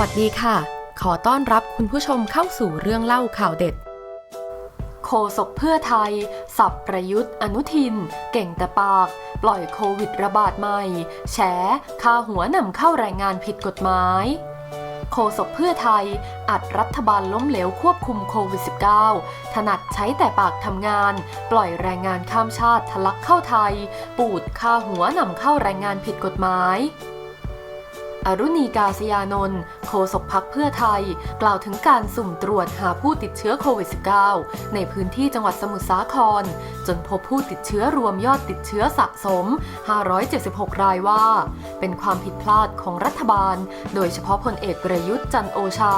วัสดีค่ะ ขอต้อนรับคุณผู้ชมเข้าสู่เรื่องเล่าข่าวเด็ด โคศกเพื่อไทย สับประยุทธ์อนุทิน เก่งแต่ปาก ปล่อยโควิดระบาดใหม่ แฉค่าหัวนำเข้าแรงงานผิดกฎหมายโคศกเพื่อไทย อัดรัฐบาลล้มเหลวควบคุมโควิด -19 ถนัดใช้แต่ปากทำงาน ปล่อยแรงงานข้ามชาติทะลักเข้าไทย ปูดค่าหัวนำเข้าแรงงานผิดกฎหมาย อรุณีกาศยานนท์โฆษกพักเพื่อไทย กล่าวถึงการสุ่มตรวจหาผู้ติดเชื้อโควิด -19 ในพื้นที่จังหวัดสมุทรสาคร จนพบผู้ติดเชื้อรวมยอดติดเชื้อสะสม 576 รายว่า เป็นความผิดพลาดของรัฐบาล โดยเฉพาะพลเอกประยุทธ์จันโอชา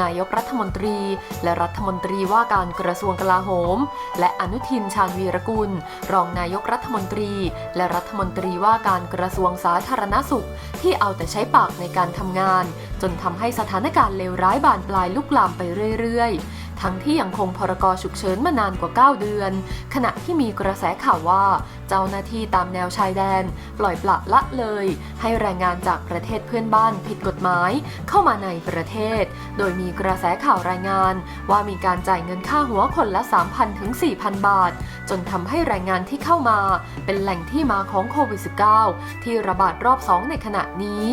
นายกรัฐมนตรี และรัฐมนตรีว่าการกระทรวงกลาโหม และอนุทินชาญวีรกุล รองนายกรัฐมนตรี และรัฐมนตรีว่าการกระทรวงสาธารณสุข ที่เอาแต่ใช้ปากากในการทำงาน จนทำให้สถานการณ์เลวร้ายบานปลายลุกลามไปเรื่อยๆ ทั้งที่ยังคงพรกฉุกเฉินมานานกว่า 9 เดือน ขณะที่มีกระแสข่าวว่า เจ้าหน้าที่ตามแนวชายแดน ปล่อยปละละเลย ให้แรงงานจากประเทศเพื่อนบ้านผิดกฎหมาย เข้ามาในประเทศ โดยมีกระแสข่าวรายงาน ว่ามีการจ่ายเงินค่าหัวคนละ 3,000 ถึง 4,000 บาท จนทำให้แรงงานที่เข้ามา เป็นแหล่งที่มาของโควิด -19 ที่ระบาดรอบ 2 ในขณะนี้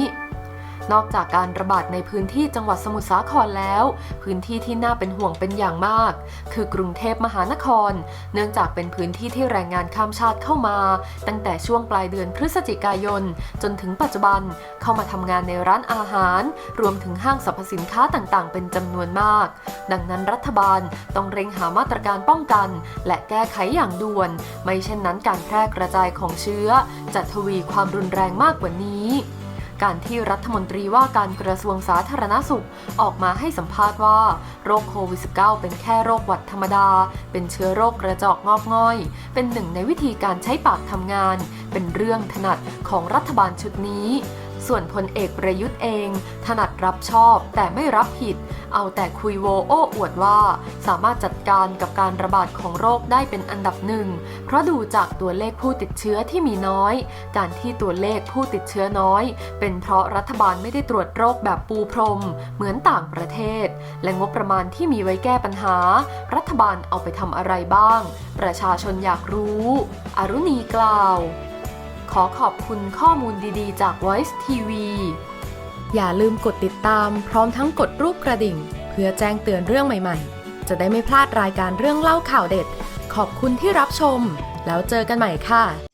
นอกจากการระบาดในพื้นที่จังหวัดสมุทรสาครแล้ว พื้นที่ที่น่าเป็นห่วงเป็นอย่างมาก คือกรุงเทพมหานคร เนื่องจากเป็นพื้นที่ที่แรงงานข้ามชาติเข้ามา ตั้งแต่ช่วงปลายเดือนพฤศจิกายน จนถึงปัจจุบันเข้ามาทำงานในร้านอาหาร รวมถึงห้างสรรพสินค้าต่างๆ เป็นจำนวนมาก ดังนั้นรัฐบาลต้องเร่งหามาตรการป้องกัน และแก้ไขอย่างด่วน ไม่เช่นนั้นการแพร่กระจายของเชื้อจะทวีความรุนแรงมากกว่านี้ การที่รัฐมนตรีว่าการกระทรวงสาธารณสุข ออกมาให้สัมภาษณ์ว่า โรคโควิด -19 เป็นแค่โรคหวัดธรรมดา เป็นเชื้อโรคกระจอกงอกง่อย เป็นหนึ่งในวิธีการใช้ปากทำงาน เป็นเรื่องถนัดของรัฐบาลชุดนี้ ส่วนพลเอกประยุทธ์เอง ถนัดรับชอบแต่ไม่รับผิด เอาแต่คุยโวโอ้อวดว่า สามารถจัดการกับการระบาดของโรคได้เป็นอันดับหนึ่ง เพราะดูจากตัวเลขผู้ติดเชื้อที่มีน้อย การที่ตัวเลขผู้ติดเชื้อน้อย เป็นเพราะรัฐบาลไม่ได้ตรวจโรคแบบปูพรม เหมือนต่างประเทศ และงบประมาณที่มีไว้แก้ปัญหา รัฐบาลเอาไปทำอะไรบ้าง ประชาชนอยากรู้ อรุณีกล่าว ขอขอบคุณข้อมูลดีๆ จาก Voice TV อย่าลืมกดติดตามพร้อมทั้งกดรูปกระดิ่ง เพื่อแจ้งเตือนเรื่องใหม่ๆ จะได้ไม่พลาดรายการเรื่องเล่าข่าวเด็ด ขอบคุณที่รับชม แล้วเจอกันใหม่ค่ะ